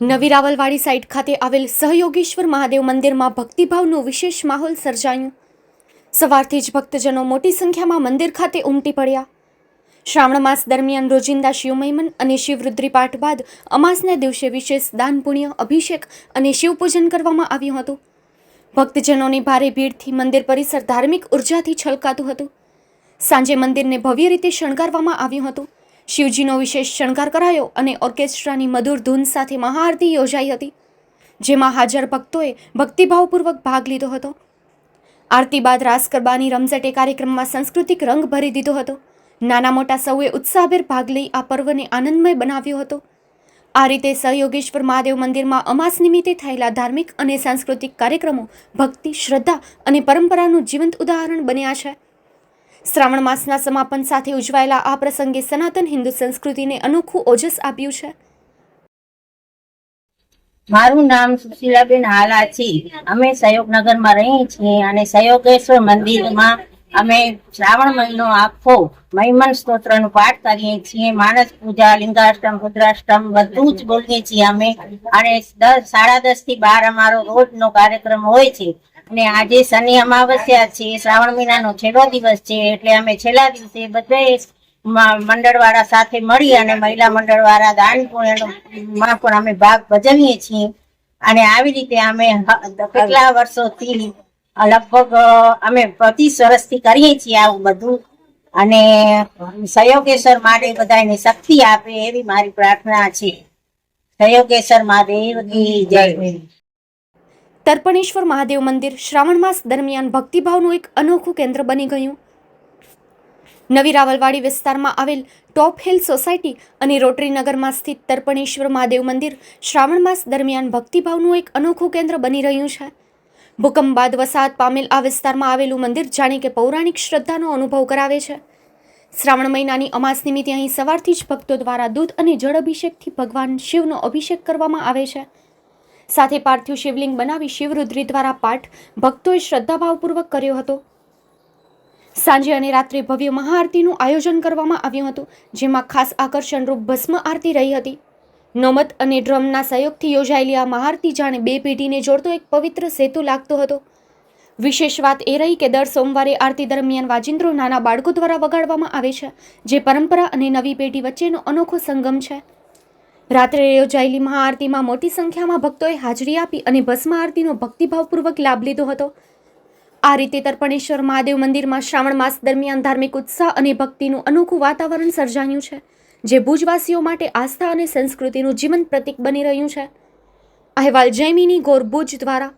નવી રાવલવાડી સાઇટ ખાતે આવેલ સહયોગેશ્વર મહાદેવ મંદિરમાં ભક્તિભાવનો વિશેષ માહોલ સર્જાયો. સવારથી જ ભક્તજનો મોટી સંખ્યામાં મંદિર ખાતે ઉમટી પડ્યા. શ્રાવણ માસ દરમિયાન રોજિંદા શિવમયમન અને શિવરુદ્રી પાઠ બાદ અમાસના દિવસે વિશેષ દાન, પુણ્ય, અભિષેક અને શિવપૂજન કરવામાં આવ્યું હતું. ભક્તજનોની ભારે ભીડથી મંદિર પરિસર ધાર્મિક ઉર્જાથી છલકાતું હતું. સાંજે મંદિરને ભવ્ય રીતે શણગારવામાં આવ્યું હતું. શિવજીનો વિશેષ શણગાર કરાયો અને ઓર્કેસ્ટ્રાની મધુર ધૂન સાથે મહાઆરતી યોજાઈ હતી, જેમાં હાજર ભક્તોએ ભક્તિભાવપૂર્વક ભાગ લીધો હતો. આરતી બાદ રાસ ગરબાની રમઝટે કાર્યક્રમમાં સાંસ્કૃતિક રંગ ભરી દીધો હતો. નાના મોટા સૌએ ઉત્સાહભેર ભાગ લઈ આ પર્વને આનંદમય બનાવ્યો હતો. આ રીતે સહયોગેશ્વર મહાદેવ મંદિરમાં અમાસ નિમિત્તે થયેલા ધાર્મિક અને સાંસ્કૃતિક કાર્યક્રમો ભક્તિ, શ્રદ્ધા અને પરંપરાનું જીવંત ઉદાહરણ બન્યા છે. શ્રાવણ માસના સમાપન સાથે ઉજવાયેલા આ પ્રસંગે સનાતન હિન્દુ સંસ્કૃતિને અનોખું ઓજસ આપ્યું છે. મારું નામ સુશીલાબેન હાલા છે અમે સહયોગનગરમાં રહીએ છીએ અને સહયોગેશ્વર મંદિરમાં અમે શ્રાવણ મહિનો આખો મહિમન સ્તોત્રનું પાઠ કરીએ છીએ. માનસ પૂજા, લિંગાષ્ટમ, રુદ્રાષ્ટમ બધું જ બોલીએ છીએ અમે. અને દસ સાડા દસથી બાર અમારો રોજનો કાર્યક્રમ હોય છે. અને આજે શનિ અમાવસ્યા છે, શ્રાવણ મહિનાનો છેલ્લો દિવસ છે, એટલે અમે છેલ્લા દિવસે બધે મંડળવાળા સાથે મળી અને મહિલા મંડળવાળા દાન પુણ્યમાં પણ અમે ભાગ ભજવીએ છીએ. અને આવી રીતે અમે કેટલા વર્ષોથી લગભગ, અમે પચીસ વર્ષથી કરીએ છીએ આવું બધું. અને સહયોગેશ્વર માટે બધાને શક્તિ આપે એવી મારી પ્રાર્થના છે. સહયોગેશ્વર મહાદેવ જય. તર્પણેશ્વર મહાદેવ મંદિર શ્રાવણ માસ દરમિયાન ભક્તિભાવનું એક અનોખું કેન્દ્ર બની ગયું. નવી રાવલવાડી વિસ્તારમાં આવેલ ટોપ હિલ સોસાયટી અને રોટરી નગરમાં સ્થિત તર્પણેશ્વર મહાદેવ મંદિર શ્રાવણ માસ દરમિયાન ભક્તિભાવનું એક અનોખું કેન્દ્ર બની રહ્યું છે. ભૂકંપ બાદ વસાહત પામેલ આ વિસ્તારમાં આવેલું મંદિર જાણે કે પૌરાણિક શ્રદ્ધાનો અનુભવ કરાવે છે. શ્રાવણ મહિનાની અમાસ નિમિત્તે અહીં સવારથી જ ભક્તો દ્વારા દૂધ અને જળ અભિષેકથી ભગવાન શિવનો અભિષેક કરવામાં આવે છે. સાથે પાર્થિવ શિવલિંગ બનાવી શિવરુદ્રી દ્વારા પાઠ ભક્તોએ શ્રદ્ધાભાવપૂર્વક કર્યો હતો. સાંજે અને રાત્રે ભવ્ય મહાઆરતીનું આયોજન કરવામાં આવ્યું હતું, જેમાં ખાસ આકર્ષણરૂપ ભસ્મ આરતી રહી હતી. નોમત અને ડ્રમના સહયોગથી યોજાયેલી આ મહાઆરતી જાણે બે પેઢીને જોડતો એક પવિત્ર સેતુ લાગતો હતો. વિશેષ વાત એ રહી કે દર સોમવારે આરતી દરમિયાન વાજિંત્રો નાના બાળકો દ્વારા વગાડવામાં આવે છે, જે પરંપરા અને નવી પેઢી વચ્ચેનો અનોખો સંગમ છે. રાત્રે યોજાયેલી મહાઆરતીમાં મોટી સંખ્યામાં ભક્તોએ હાજરી આપી અને ભસ્મ આરતીનો ભક્તિભાવપૂર્વક લાભ લીધો હતો. આ રીતે તર્પણેશ્વર મહાદેવ મંદિરમાં શ્રાવણ માસ દરમિયાન ધાર્મિક ઉત્સાહ અને ભક્તિનું અનોખું વાતાવરણ સર્જાયું છે, જે ભુજવાસીઓ માટે આસ્થા અને સંસ્કૃતિનું જીવંત પ્રતીક બની રહ્યું છે. અહેવાલ જૈમિની ગોર ભુજ દ્વારા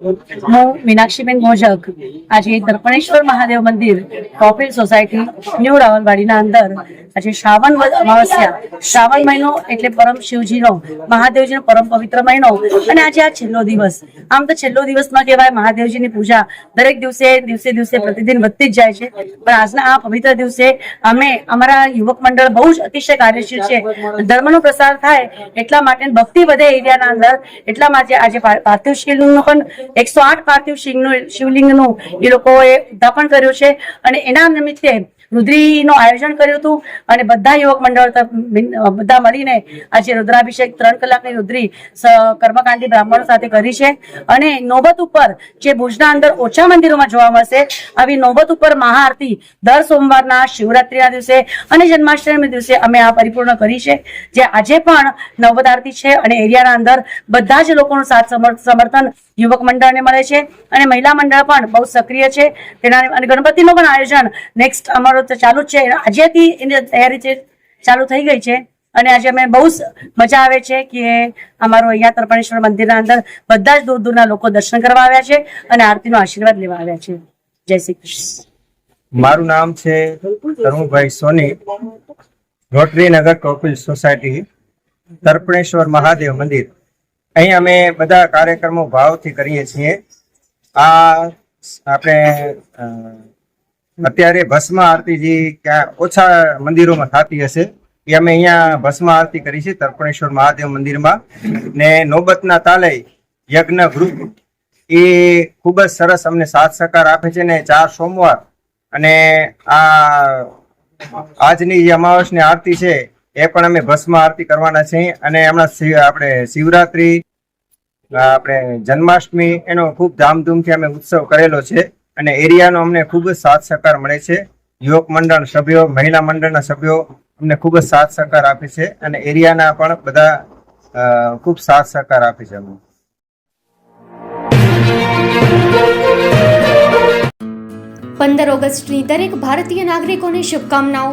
હું મીનાક્ષીબેન મોજક આજે દર્પણેશ્વર મહાદેવ મંદિર કોપરેટ સોસાયટી ન્યુ રાવણવાડીના અંદર આજે શ્રાવણ અમાવસ્યા શ્રાવણ મહિનો એટલે પરમ શિવજીનો, મહાદેવજીનો પરમ પવિત્ર મહિનો. અને આજે આ છેલ્લો દિવસ. આમ તો છેલ્લો દિવસમાં કહેવાય મહાદેવજીની પૂજા. દરેક દિવસે દિવસે દિવસે પ્રતિદિન વધતી જ જાય છે. પણ આજના આ પવિત્ર દિવસે અમે અમારા યુવક મંડળ બહુ જ અતિશય કાર્યશીલ છે. ધર્મનો પ્રસાર થાય એટલા માટે ભક્તિ વધે એરિયાના અંદર. એટલા માટે આજે પાર્થિવ શીલનું પણ એકસો આઠ પાર્થિવ શિવનું, શિવલિંગનું એ લોકોએ ઉદ્ધાપન કર્યું છે. અને એના નિમિત્તે રુદ્રીનું આયોજન કર્યું હતું. અને બધા યુવક મંડળ બધા મળીને આજે રુદ્રાભિષેક ત્રણ કલાકની રુદ્રી કર્મકાંડી બ્રાહ્મણો સાથે કરી છે. અને નોબત ઉપર જે ભુજના અંદર ઓછા મંદિરોમાં જોવા મળશે, આવી નોબત ઉપર મહાઆરતી દર સોમવારના શિવરાત્રીના દિવસે અને જન્માષ્ટમીના દિવસે અમે આ પરિપૂર્ણ કરી છે. જે આજે પણ નવબત આરતી છે અને એરિયાના અંદર બધા જ લોકોનું સાથ સમર- સમર્થન યુવક મંડળને મળે છે અને મહિલા મંડળ પણ બહુ સક્રિય છે. તેના અને ગણપતિનું પણ આયોજન નેક્સ્ટ અમારો તો ચાલુ જ છે. આજેથી એની તૈયારી છે, ચાલુ થઈ ગઈ છે. અને આજે અમે બહુ મજા આવે છે કે અમારું અહીંયા તર્પણેશ્વર મંદિરના અંદર બધા જ દૂર દૂરના લોકો દર્શન કરવા આવ્યા છે અને આરતીનો આશીર્વાદ લેવા આવ્યા છે. જય શ્રી કૃષ્ણ. મારું નામ છે તરુણભાઈ સોની રોટરી નગર કોપિલ સોસાયટી, તર્પણેશ્વર મહાદેવ મંદિર. અહીં અમે બધા કાર્યક્રમો ભાવથી કરીએ છીએ. આ આપણે અત્યારે ભસ્મ આરતી જે ક્યાં ઓછા મંદિરોમાં થતી હશે, એ અમે અહીંયા ભસ્મ આરતી કરી છે તર્પણેશ્વર મહાદેવ મંદિરમાં. ને નોબતના તાલે યજ્ઞ ગ્રુપ, એ ખૂબ જ સરસ અમને સાથ સહકાર આપે છે ને ચાર સોમવાર. અને આ આજની જે અમાવસની આરતી છે એ પણ અમે ભસ્મ આરતી કરવાના છીએ અને હમણાં આપણે શિવરાત્રી આપણે જન્માષ્ટમી, એનો ખૂબ ધામધૂમથી અમે ઉત્સવ કરેલો છે અને એરિયાનો અમને ખૂબ જ સાથ સહકાર મળે છે. યુવક મંડળ સભ્યો, મહિલા મંડળના સભ્યો અમને ખૂબ જ સાથ સહકાર આપે છે અને એરિયાના પણ બધા ખૂબ સાથ સહકાર આપે છે અમને. પંદર ઓગસ્ટની દરેક ભારતીય નાગરિકોને શુભકામનાઓ.